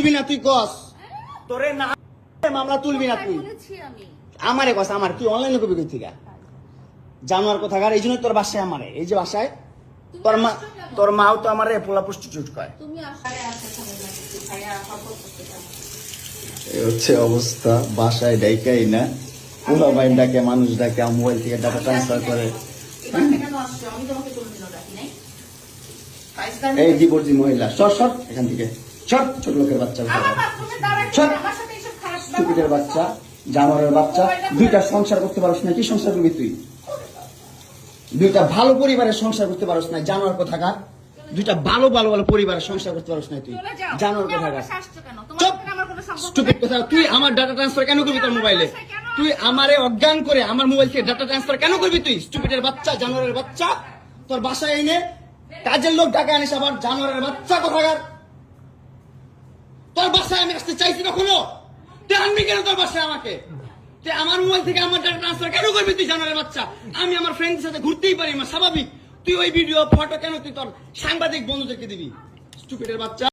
তুলবি না তুই কস। তোরে না মামলা তুলবি না তুই। আমারে কস আমার। তুই অনলাইনে কবি কই থেকে জানোয়ার কোথাকার এই জন্য তোর বাসায় আমারে। এই যে বাসায় তোর মা তোর মাও তো আমারে পোলা প্রস্টিটিউট কয়। এই হচ্ছে অবস্থা। বাসায় ডাইকাই না। পোলা ভাই ডাকে মানুষ ডাকে মোবাইল থেকে ডাটা ট্রান্সফার করে। আমি। এই ডিভোর্সি মহিলা সর সর এখান থেকে। সর ছোট লোকের বাচ্চা বাচ্চা জানোয়ারের বাচ্চা দুইটা সংসার করতে পারস না কি সংসার করবি তুই? দুইটা ভালো পরিবারের সংসার করতে পারস না জানোয়ার কোথাকার দুইটা ভালো ভালো ভালো পরিবারের সংসার করতে পারস না তুই। জানোয়ার কোথাকার স্টুপিড কথা। তুই আমার ডাটা ট্রান্সফার কেন করবি তোর মোবাইলে তুই আমারে অজ্ঞান করে আমার মোবাইল থেকে ডাটা ট্রান্সফার কেন করবি তুই? স্টুপিডের বাচ্চা জানোয়ারের বাচ্চা তোর বাসায় এনে কাজের লোক ডাকা আনিস আবার জানোয়ারের বাচ্চা কোথাকার? বাসায় আমি আসতে চাইছি কখনো? তুই আনবি কেন তোর বাসায় আমাকে? আমার মোবাইল থেকে আমার ডাটা ট্রান্সফার কেন করবি তুই জানোয়ারের বাচ্চা? আমি আমার ফ্রেন্ডের সাথে ঘুরতেই পারি আমার স্বাভাবিক। তুই ওই ভিডিও ফটো কেন তুই তোর সাংবাদিক বন্ধু দেখে দিবি স্টুপিডের বাচ্চা।